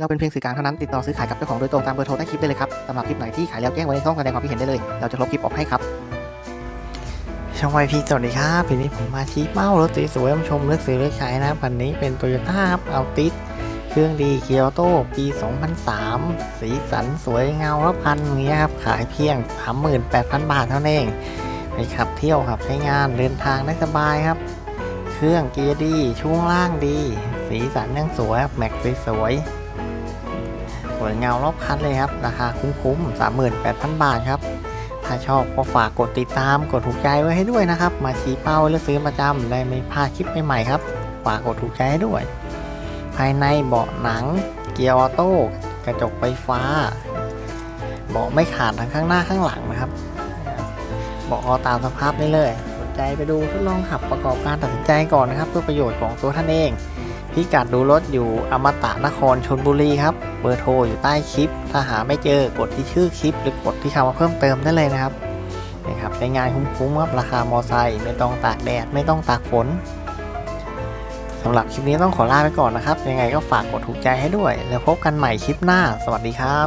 เราเป็นเพียงสื่อกลางเท่านั้นติดต่อซื้อขายกับเจ้าของโดยตรงตามเบอร์โทรใต้คลิปได้เลยครับสำหรับคลิปไหนที่ขายแล้วแจ้งไว้ในช่องแสดงความคิดเห็นได้เลย เราจะลบคลิปออกให้ครับ ช่องไวพีสวัสดีครับทีนี้ผมมาชี้เป้ารถสวยๆมาชมเลือกซื้อเลือกใช้นะครับคันนี้เป็นโตโยต้าครับเอาติสเครื่องดีเกียร์โต้ปี 2003 สีสันสวยเงาล้วพันอย่างเงี้ยครับขายเพียง 38,000 บาทเท่านั้นเองไปขับเที่ยวขับใช้งานเดินทางได้สบายครับ เครื่องเกียร์ดีช่วงล่างดี สีสันยังสวยแม็กสวยๆ วยเงารอบคันเลยครับ ราคาคุ้มๆ 38,000 บาทครับ ถ้าชอบก็ฝากกดติดตามกดถูกใจไว้ให้ด้วยนะครับ มาชี้เป้าเลือกซื้อประจำได้ไม่พลาดคลิปใหม่ๆครับฝากกดถูกใจให้ด้วย ภายในเบาะหนัง เกียร์ออโต้กระจกไฟฟ้า เบาะไม่ขาดทั้งข้างหน้าข้างหลังนะครับ เบาะอาตามสภาพได้เลย สนใจไปดูทดลองขับประกอบการตัดสินใจก่อนนะครับ เพื่อประโยชน์ของตัวท่านเอง พิกัดดูรถอยู่อมตะนครชนบุรีครับ เบอร์โทรอยู่ใต้คลิป ถ้าหาไม่เจอกดที่ชื่อคลิป หรือกดที่คำว่าเพิ่มเติมได้เลยนะครับนี่ครับใช้งานคุ้มๆครับราคามอไซค์ไม่ต้องตากแดดไม่ต้องตากฝนสำหรับคลิปนี้ต้องขอลาไปก่อนนะครับ ยังไงก็ฝากกดถูกใจให้ด้วย แล้วพบกันใหม่คลิปหน้า สวัสดีครับ